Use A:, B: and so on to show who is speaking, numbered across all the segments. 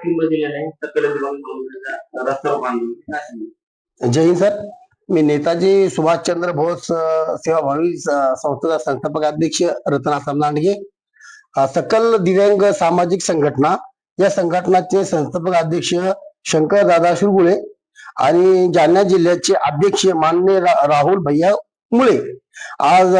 A: पाठिंबा दिलेला आहे सकल काँग्रेसचा
B: जय हिंद सर. मी नेताजी सुभाषचंद्र बोस सेवा सेवाभावी संस्थेचा संस्थापक अध्यक्ष रत्ना लांडगे सकल दिव्यांग सामाजिक संघटना या संघटनाचे संस्थापक अध्यक्ष शंकर दादा शिरगुळे आणि जालना जिल्ह्याचे अध्यक्ष मान्य रा- राहुल भैया मुळे. आज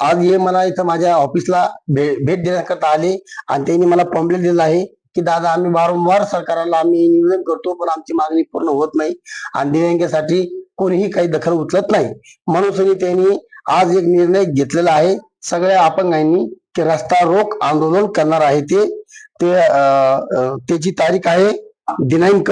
B: आज हे मला इथं माझ्या ऑफिसला भे- भेट देण्याकरता आले आणि त्यांनी मला पॉम्पलेट दिला आहे. की दादा आम्ही वारंवार सरकारला आम्ही निवेदन करतो पण आमची मागणी पूर्ण होत नाही. आणि दिव्यांगासाठी कोणीही काही दखल उचलत नाही. म्हणून त्यांनी आज एक निर्णय घेतलेला आहे. सगळ्या अपंगांनी की रस्ता रोक आंदोलन करणार आहे ते. ते अं, त्याची तारीख आहे दिनांक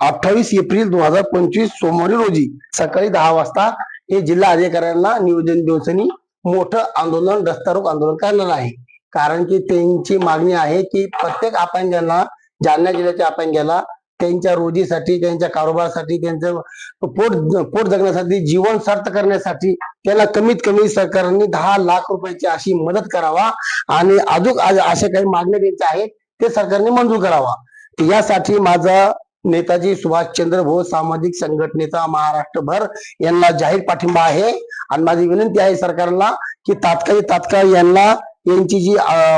B: अठ्ठावीस एप्रिल दोन हजार पंचवीस सोमवारी रोजी सकाळी दहा वाजता हे जिल्हा अधिकाऱ्यांना निवेदन देऊन मोठं आंदोलन रस्ता रोक आंदोलन करणार आहे. कारण की त्यांची मागणी आहे की प्रत्येक अपंगांना जालना जिल्ह्याच्या अपंगाला त्यांच्या रोजीसाठी त्यांच्या कारोबारासाठी त्यांचं पोट पोट जगण्यासाठी जीवन सार्थ करण्यासाठी त्याला कमीत कमी सरकारने दहा लाख रुपयाची अशी मदत करावा आणि अजून अशा काही मागण्या त्यांच्या आहेत ते सरकारने मंजूर करावा. यासाठी माझा नेताजी सुभाषचंद्र बोस सामाजिक संघटनेचा महाराष्ट्रभर यांना जाहीर पाठिंबा आहे. आणि माझी विनंती आहे सरकारला की तात्काळ तात्काळ यांना यांची जी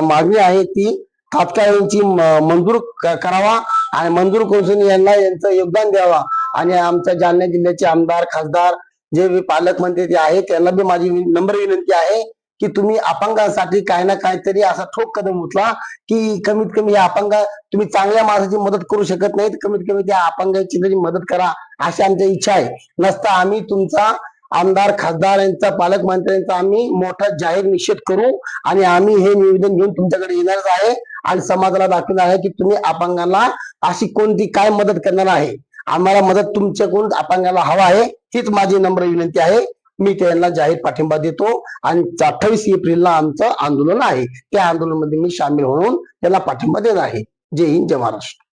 B: मागणी आहे ती तात्काळ यांची मंजूर करावा आणि मंजूर करून यांना यांचं योगदान द्यावा. आणि आमच्या जालना जिल्ह्याचे आमदार खासदार जे पालकमंत्री ते आहेत त्यांना बी माझी नम्र विनंती आहे की तुम्ही अपंगांसाठी काय ना काहीतरी असा ठोक कदम उचला की कमीत कमी या अपंग तुम्ही चांगल्या माणसाची मदत करू शकत नाही कमीत कमी त्या अपंगाची तरी मदत करा अशी आमची इच्छा आहे. नसता आम्ही तुमचा आमदार खासदार यांचा पालकमंत्र्यांचा आम्ही मोठा जाहीर निषेध करू आणि आम्ही हे निवेदन घेऊन तुमच्याकडे येणारच आहे आणि समाजाला दाखवणार आहे की तुम्ही अपंगांना अशी कोणती काय मदत करणार आहे. आम्हाला मदत तुमच्याकडून अपंगाला हवा आहे हीच माझी नम्र विनंती आहे. मी त्यांना जाहीर पाठिंबा देतो आणि अठ्ठावीस एप्रिलला आमचं आंदोलन आहे. त्या आंदोलनामध्ये मी सामील होऊन त्याला पाठिंबा देणार आहे. जय हिंद जय महाराष्ट्र.